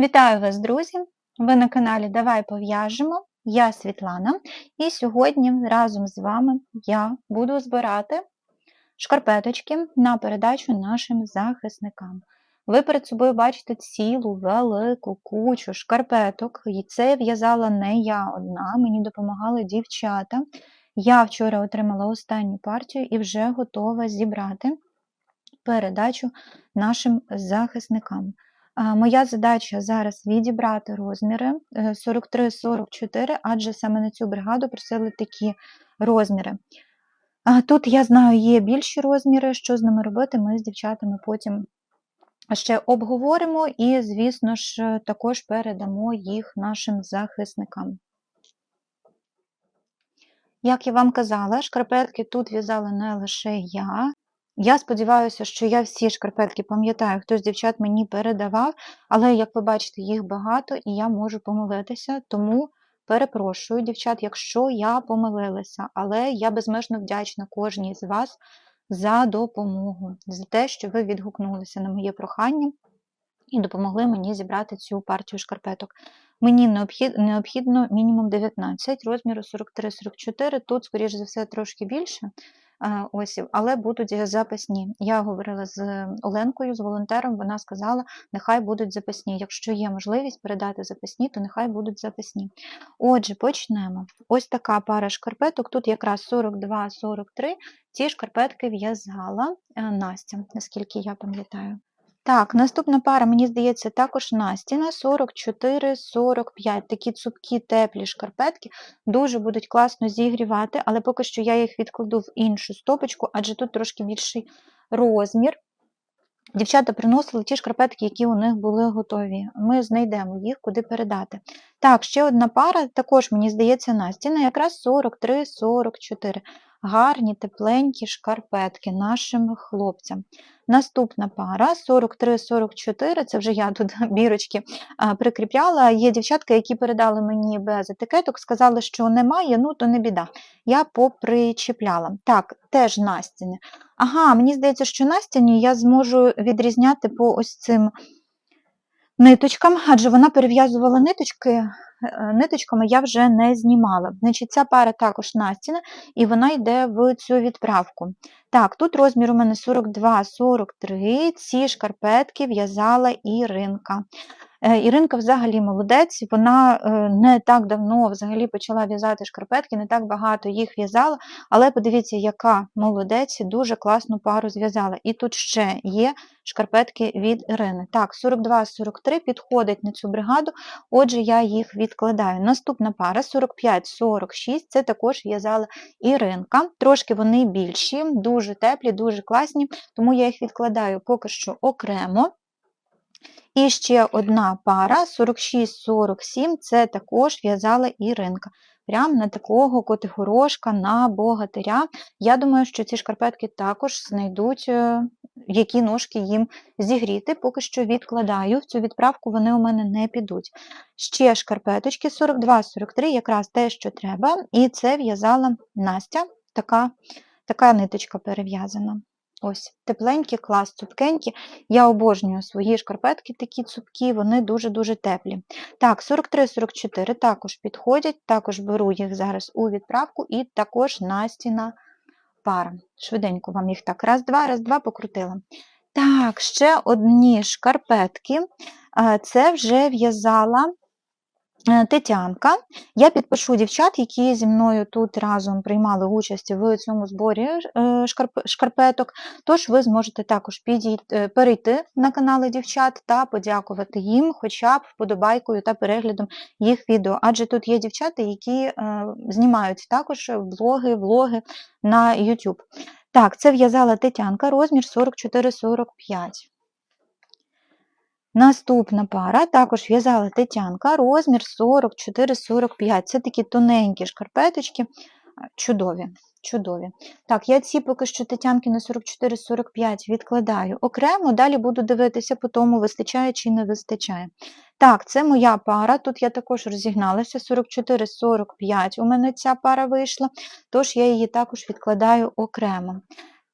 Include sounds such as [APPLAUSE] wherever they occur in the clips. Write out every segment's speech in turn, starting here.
Вітаю вас, друзі! Ви на каналі Давай пов'яжемо. Я Світлана, і сьогодні разом з вами я буду збирати шкарпеточки на передачу нашим захисникам. Ви перед собою бачите цілу велику кучу шкарпеток, і це в'язала не я одна, мені допомагали дівчата. Я вчора отримала останню партію і вже готова зібрати передачу нашим захисникам. Моя задача зараз відібрати розміри 43-44, адже саме на цю бригаду просили такі розміри. Тут, я знаю, є більші розміри, що з ними робити, ми з дівчатами потім ще обговоримо і, звісно ж, також передамо їх нашим захисникам. Як я вам казала, шкарпетки тут в'язала не лише я, я сподіваюся, що я всі шкарпетки пам'ятаю, хтось дівчат мені передавав, але, як ви бачите, їх багато і я можу помилитися, тому перепрошую, дівчат, якщо я помилилася, але я безмежно вдячна кожній з вас за допомогу, за те, що ви відгукнулися на моє прохання і допомогли мені зібрати цю партію шкарпеток. Мені необхідно мінімум 19 розміру 43-44, тут, скоріш за все, трошки більше осів, але будуть записні. Я говорила з Оленкою, з волонтером, вона сказала, нехай будуть записні. Якщо є можливість передати записні, то нехай будуть записні. Отже, почнемо. Ось така пара шкарпеток, тут якраз 42-43, ці шкарпетки в'язала е, Настя, наскільки я пам'ятаю. Так, наступна пара, мені здається, також Настіна 44-45. Такі цупкі, теплі шкарпетки дуже будуть класно зігрівати, але поки що я їх відкладу в іншу стопочку, адже тут трошки більший розмір. Дівчата приносили ті шкарпетки, які у них були готові. Ми знайдемо їх, куди передати. Так, ще одна пара, також, мені здається, Настіна, якраз 43-44 гарні, тепленькі шкарпетки нашим хлопцям. Наступна пара 43-44, це вже я тут [LAUGHS] бірочки прикріпляла. Є дівчатка, які передали мені без етикеток, сказали, що немає, ну то не біда. Я попричіпляла. Так, теж Настіни. Ага, мені здається, що Настіні я зможу відрізняти по ось цим ниточкам, адже вона перев'язувала ниточки, ниточками я вже не знімала. Значить, Ця пара також Настіна, і вона йде в цю відправку. Так, тут розмір у мене 42-43, ці шкарпетки в'язала Іринка. Е, Іринка взагалі молодець, вона е, не так давно взагалі почала в'язати шкарпетки, не так багато їх в'язала, але подивіться, яка молодець, дуже класну пару зв'язала. І тут ще є шкарпетки від Ірини. Так, 42-43 підходить на цю бригаду, отже, я їх відкладаю. Наступна пара 45-46, це також в'язала Іринка. Трошки вони більші, дуже теплі, дуже класні, тому я їх відкладаю поки що окремо. І ще одна пара 46-47 це також в'язала Іринка. Прямо на такого котигорошка, на богатиря. Я думаю, що ці шкарпетки також знайдуть, е, які ножки їм зігріти. Поки що відкладаю, в цю відправку вони у мене не підуть. Ще шкарпеточки 42-43, якраз те, що треба. І це в'язала Настя, така, така ниточка перев'язана. Ось, тепленькі, клас, цупкенькі. Я обожнюю свої шкарпетки такі цупкі, вони дуже-дуже теплі. Так, 43-44 також підходять, також беру їх зараз у відправку, і також настіна пара. Швиденько вам їх так. Раз-два, раз-два покрутила. Так, ще одні шкарпетки. Це вже в'язала Е, Тетянка. Я підпишу дівчат, які зі мною тут разом приймали участь в цьому зборі е, шкарпеток. Тож ви зможете також підійти, е, перейти на канали дівчат та подякувати їм, хоча б вподобайкою та переглядом їх відео. Адже тут є дівчата, які знімають також блоги, влоги на YouTube. Так, це в'язала Тетянка, розмір 44-45. Наступна пара також в'язала Тетянка, розмір 44-45. Це такі тоненькі шкарпеточки, чудові. чудові. Так, я ці поки що Тетянки на 44-45 відкладаю окремо, далі буду дивитися, по тому вистачає чи не вистачає. Так, це моя пара. Тут я також розігналася 44-45. У мене ця пара вийшла, тож я її також відкладаю окремо.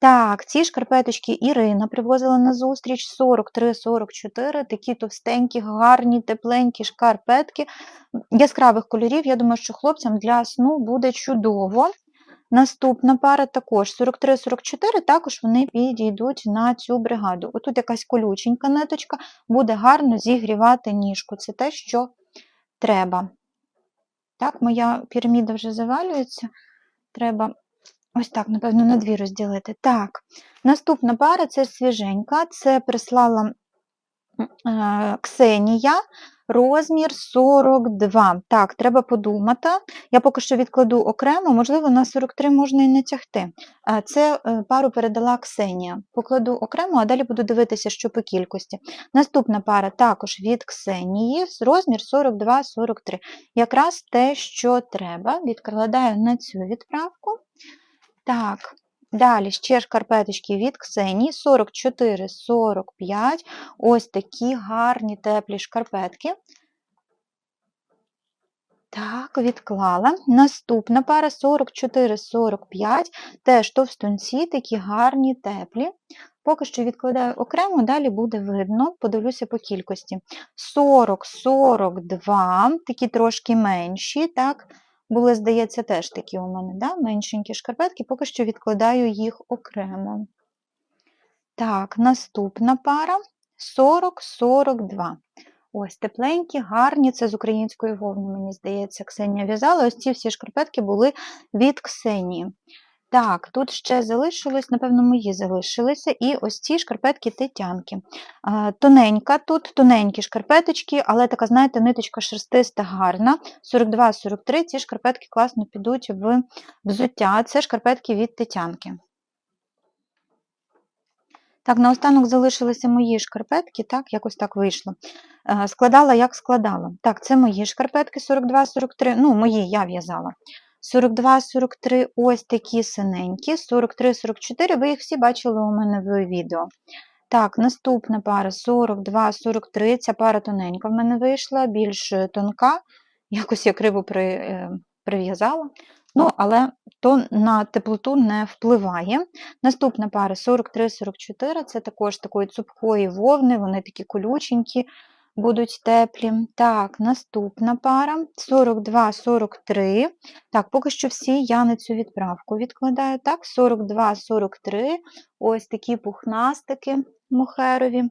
Так, ці шкарпеточки Ірина привозила на зустріч 43-44, такі товстенькі, гарні, тепленькі шкарпетки яскравих кольорів. Я думаю, що хлопцям для сну буде чудово. Наступна пара також 43-44, також вони підійдуть на цю бригаду. Отут якась колюченька ниточка, буде гарно зігрівати ніжку. Це те, що треба. Так, моя піраміда вже завалюється. Треба ось так, напевно, на дві розділити. Так, наступна пара це свіженька, це прислала е, Ксенія, розмір 42. Так, треба подумати. Я поки що відкладу окремо, можливо, на 43 можна і не тягти. Це е, пару передала Ксенія. Покладу окремо, а далі буду дивитися, що по кількості. Наступна пара також від Ксенії, розмір 42-43. Якраз те, що треба. Відкладаю на цю відправку. Так, далі ще шкарпеточки від Ксенії 44-45. Ось такі гарні теплі шкарпетки. Так, відклала. Наступна пара 44-45, теж товстунці, такі гарні, теплі. Поки що відкладаю окремо, далі буде видно, подивлюся по кількості. 40-42, такі трошки менші, так. Були, здається, теж такі у мене, да? меншенькі шкарпетки, поки що відкладаю їх окремо. Так, наступна пара 40-42. Ось тепленькі, гарні, це з української вовни, мені здається, Ксенія в'язала. Ось ці всі шкарпетки були від Ксенії. Так, тут ще залишилось, напевно, мої залишилися. І ось ці шкарпетки тетянки. Тоненька тут, тоненькі шкарпеточки, але така, знаєте, ниточка шерстиста гарна. 42-43 ці шкарпетки класно підуть в взуття. Це шкарпетки від тетянки. Так, наостанок залишилися мої шкарпетки, так, якось так вийшло. Е, Складала, як складала. Так, це мої шкарпетки 42-43, ну, мої я в'язала. 42-43 ось такі синенькі, 43-44, ви їх всі бачили у мене в відео. Так, наступна пара 42-43, ця пара тоненька в мене вийшла, більш тонка, якось я криво при, е, прив'язала. Ну, але то на теплоту не впливає. Наступна пара 43-44, це також такої цупкої вовни, вони такі колюченькі, будуть теплі. Так, наступна пара 42-43. Так, поки що всі я на цю відправку відкладаю. Так, 42-43, ось такі пухнастики мохерові.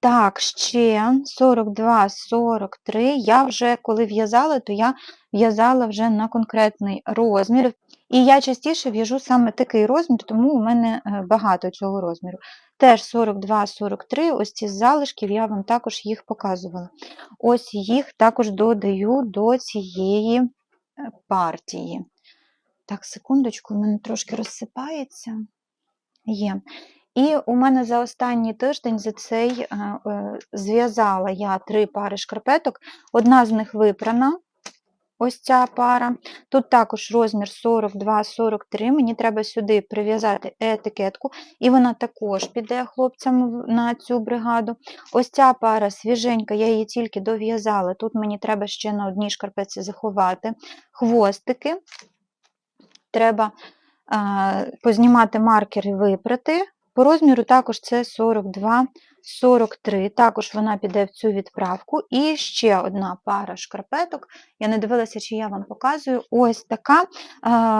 Так, ще 42-43. Я вже коли в'язала, то я в'язала вже на конкретний розмір. І я частіше в'яжу саме такий розмір, тому у мене е, багато цього розміру. Теж 42-43, ось ці залишків, я вам також їх показувала. Ось їх також додаю до цієї е, партії. Так, секундочку, у мене трошки розсипається. Є. І у мене за останній тиждень за цей е, зв'язала я три пари шкарпеток. Одна з них випрана, ось ця пара. Тут також розмір 42-43. Мені треба сюди прив'язати етикетку, і вона також піде хлопцям на цю бригаду. Ось ця пара свіженька, я її тільки дов'язала. Тут мені треба ще на одній шкарпетці заховати хвостики. Треба познімати маркер і випрати. По розміру також це 42-43, також вона піде в цю відправку. І ще одна пара шкарпеток. Я не дивилася, чи я вам показую. Ось така.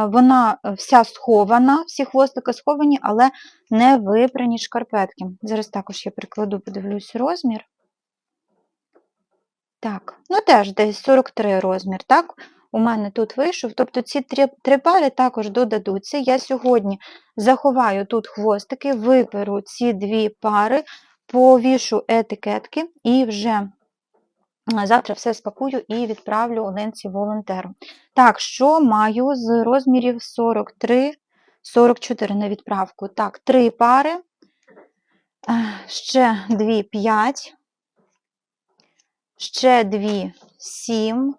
Вона вся схована, всі хвостики сховані, але не випрані шкарпетки. Зараз також я прикладу, подивлюсь розмір. Так, ну теж десь 43 розмір, так? У мене тут вийшов. Тобто ці три, пари також додадуться. Я сьогодні заховаю тут хвостики, виперу ці дві пари, повішу етикетки і вже. Завтра все спакую і відправлю Оленці волонтеру. Так, що маю з розмірів 43, 44 на відправку. Так, три пари, ще дві 5, ще дві 7,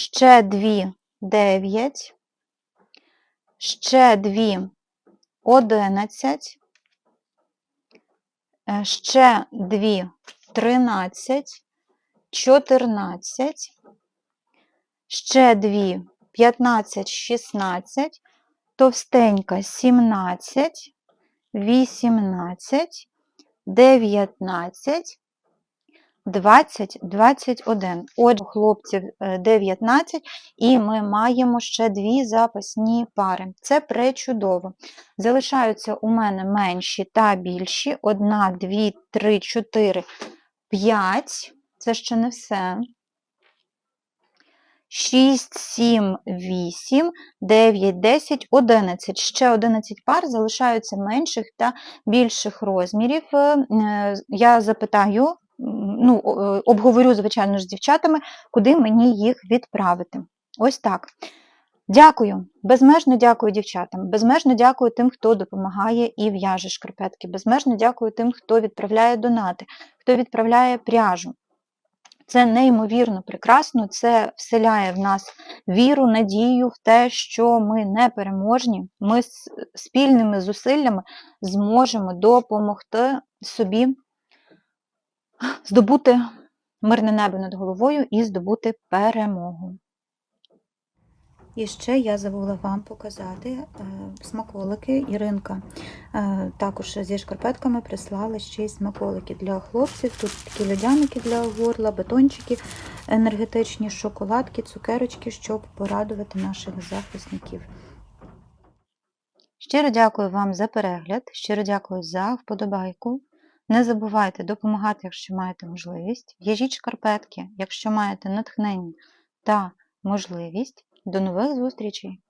ще дві 9, ще дві 11, е, ще дві 13, 14, ще дві 15, 16, товстенька 17, 18, 19, 20, 21. Отже, хлопців е, 19, і ми маємо ще дві запасні пари. Це пречудово. Залишаються у мене менші та більші. Одна, дві, три, чотири, п'ять. Це ще не все. 6, 7, 8, 9, 10, 11. Ще 11 пар залишаються менших та більших розмірів. Е, Я запитаю, ну, е, обговорю, звичайно ж, з дівчатами, куди мені їх відправити. Ось так. Дякую, безмежно дякую дівчатам, безмежно дякую тим, хто допомагає і в'яже шкарпетки, безмежно дякую тим, хто відправляє донати, хто відправляє пряжу. Це неймовірно прекрасно, це вселяє в нас віру, надію в те, що ми не переможні, ми спільними зусиллями зможемо допомогти собі здобути мирне небо над головою і здобути перемогу. І ще я забула вам показати е, смаколики. Іринка е, також зі шкарпетками прислала ще й смаколики для хлопців. Тут такі льодяники для горла, батончики енергетичні, шоколадки, цукерочки, щоб порадувати наших захисників. Щиро дякую вам за перегляд, щиро дякую за вподобайку. Не забувайте допомагати, якщо маєте можливість. В'яжіть шкарпетки, якщо маєте натхнення та можливість. До нових зустрічей!